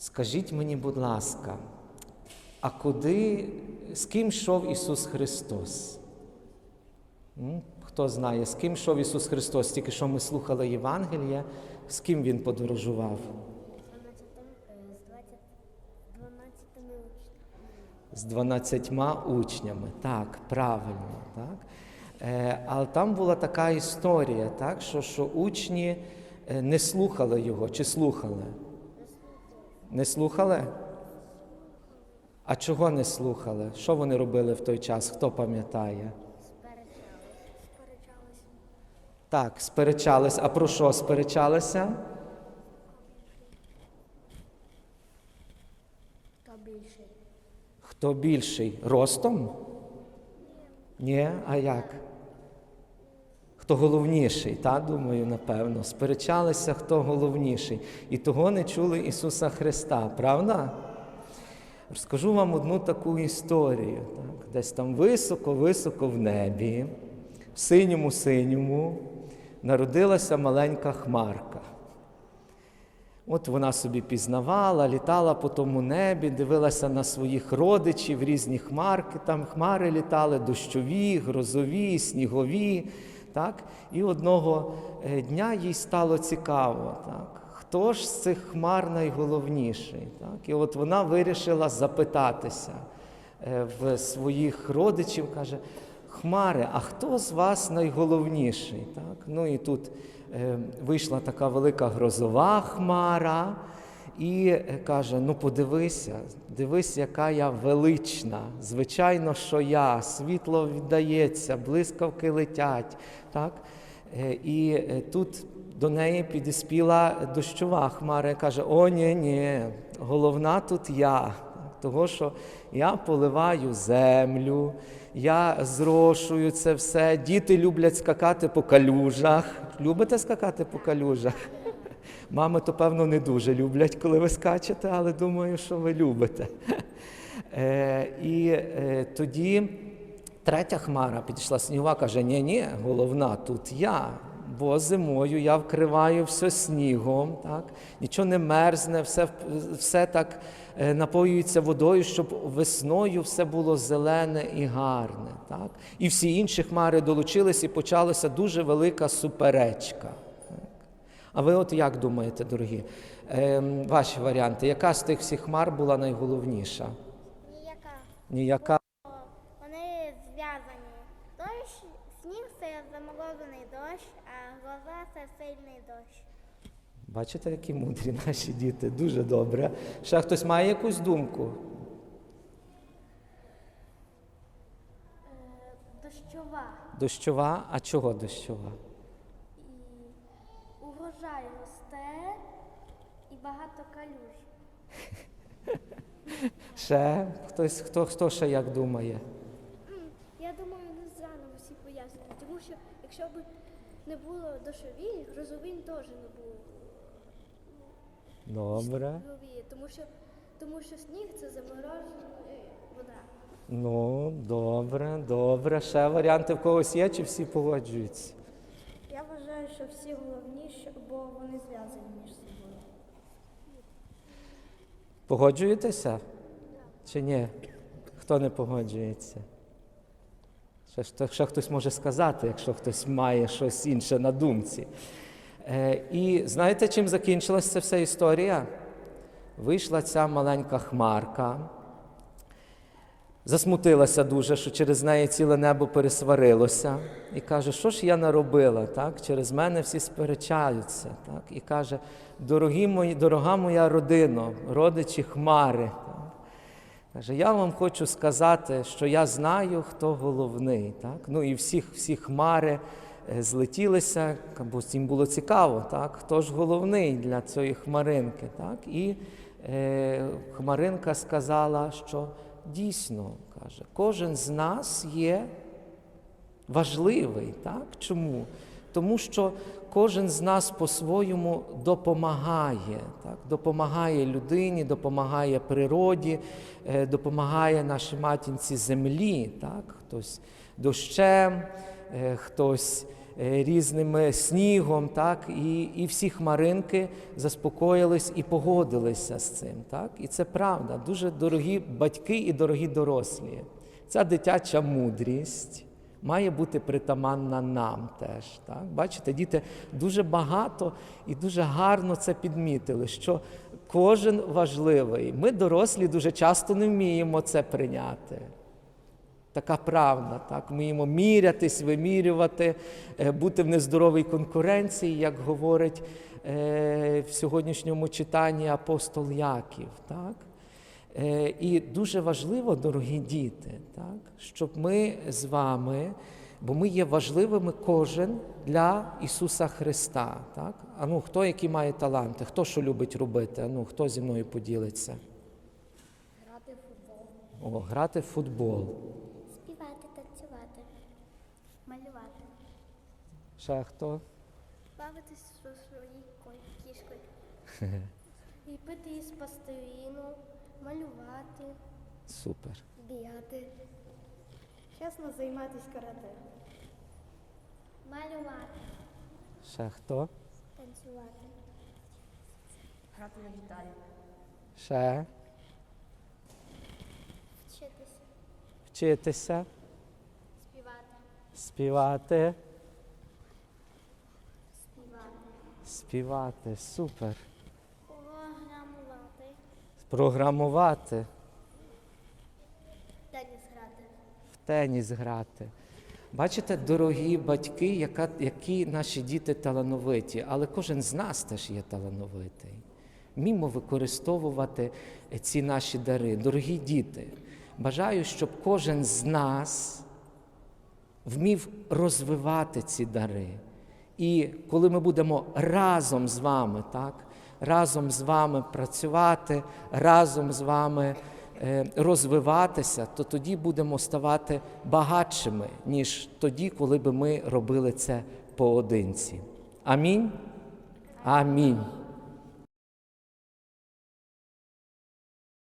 Скажіть мені, будь ласка, а куди, з ким йшов Ісус Христос? Хто знає, з ким йшов Ісус Христос? Тільки що ми слухали Євангеліє, з ким Він подорожував? з 20, 12 учнями. З 12 учнями. Так, правильно. Так? Е, але там була така історія, так, що, що учні е, не слухали його чи слухали? Не слухали? А чого не слухали? Що вони робили в той час? Хто пам'ятає? Так, сперечались. А про що сперечалися? Хто більший? Хто більший? Ростом? Ні, а як? Хто головніший, та думаю, напевно. Сперечалися, хто головніший. І того не чули Ісуса Христа, правда? Розкажу вам одну таку історію. Так? Десь там високо-високо в небі, в синьому-синьому, народилася маленька хмарка. От вона собі пізнавала, літала по тому небі, дивилася на своїх родичів, різні хмарки, там хмари літали, дощові, грозові, снігові. Так? І одного е, дня їй стало цікаво, так? хто ж з цих хмар найголовніший? Так? І от вона вирішила запитатися е, в своїх родичів, каже, Хмари, а хто з вас найголовніший? Так? Ну і тут е, вийшла така велика грозова хмара і е, каже: ну подивися, дивись, яка я велична. Звичайно, що я, світло віддається, блискавки летять. Так? Е, і е, тут до неї підіспіла дощова хмара і каже: О, ні, ні, головна тут я. Того, що я поливаю землю, я зрошую це все. Діти люблять скакати по калюжах. Любите скакати по калюжах? Мами, то, певно, не дуже люблять, коли ви скачете, але думаю, що ви любите. Е, і е, тоді третя хмара підійшла снігова, каже: ні, ні, головна тут я. Бо зимою я вкриваю все снігом, так? нічого не мерзне, все, все так е, напоюється водою, щоб весною все було зелене і гарне. Так? І всі інші хмари долучились і почалася дуже велика суперечка. А ви от як думаєте, дорогі? Е, ваші варіанти, яка з тих всіх хмар була найголовніша? Ніяка. Ніяка. Вони зв'язані. Дощ, сніг це заморозений дощ, а гроза це сильний дощ. Бачите, які мудрі наші діти, дуже добре. Ще хтось має якусь думку? Дощова. Дощова, а чого дощова? І урожай росте і багато калюж. Ще хтось, хто, хто ще як думає? Я думаю, не зрано всі пояснюють, тому що якщо б не було дощові, грозовим теж не було Добре. снігові, тому що, тому що сніг це заморожена вода. Ну, добре, добре. Ще варіанти в когось є, чи всі погоджуються? Вважаю, що всі головніші, бо вони зв'язані між собою. Погоджуєтеся? Чи ні? Хто не погоджується? Ще, ще, хтось може сказати, якщо хтось має щось інше на думці. Е, і знаєте, чим закінчилася вся історія? Вийшла ця маленька хмарка, засмутилася дуже, що через неї ціле небо пересварилося, і каже, що ж я наробила? Так? Через мене всі сперечаються. Так? І каже, дорогі мої, дорога моя родино, родичі хмари. Каже, я вам хочу сказати, що я знаю, хто головний. Так? Ну і всі, всі хмари е, злетілися, бо їм було цікаво, так? хто ж головний для цієї хмаринки. Так? І е, хмаринка сказала, що дійсно, каже, кожен з нас є важливий. Так? Чому? Тому що кожен з нас по-своєму допомагає, так? допомагає людині, допомагає природі, е, допомагає нашій матінці землі. Так? Хтось дощем, е, хтось різним снігом, так, і, і всі хмаринки заспокоїлись і погодилися з цим. Так? І це правда. Дуже дорогі батьки і дорогі дорослі. Ця дитяча мудрість має бути притаманна нам теж. Так? Бачите, діти дуже багато і дуже гарно це підмітили, що кожен важливий. Ми, дорослі, дуже часто не вміємо це прийняти. Така правда, так вміємо мірятись, вимірювати, е, бути в нездоровій конкуренції, як говорить е, в сьогоднішньому читанні апостол Яків. Так? Е, І дуже важливо, дорогі діти, так, щоб ми з вами, бо ми є важливими кожен для Ісуса Христа. Так? А ну, хто які має таланти, хто що любить робити? А ну, хто зі мною поділиться? Грати в футбол. О, грати в футбол. Співати, танцювати, малювати, Ще хто? Бавитись зі своєю ко- кішкою. Ліпити із пластиліну, малювати, Супер. бігати. Чесно займатися карате. малювати, Ще хто? танцювати, Грати на гітарі. Ще вчитися, вчитися, співати, співати, співати. Супер. програмувати, Програмувати, теніс грати. в теніс грати. Бачите, дорогі батьки, яка, які наші діти талановиті, але кожен з нас теж є талановитий. Мімо використовувати ці наші дари. Дорогі діти, бажаю, щоб кожен з нас вмів розвивати ці дари. І коли ми будемо разом з вами, так, разом з вами працювати, разом з вами е, розвиватися, то тоді будемо ставати багатшими, ніж тоді, коли би ми робили це поодинці. Амінь. Амінь.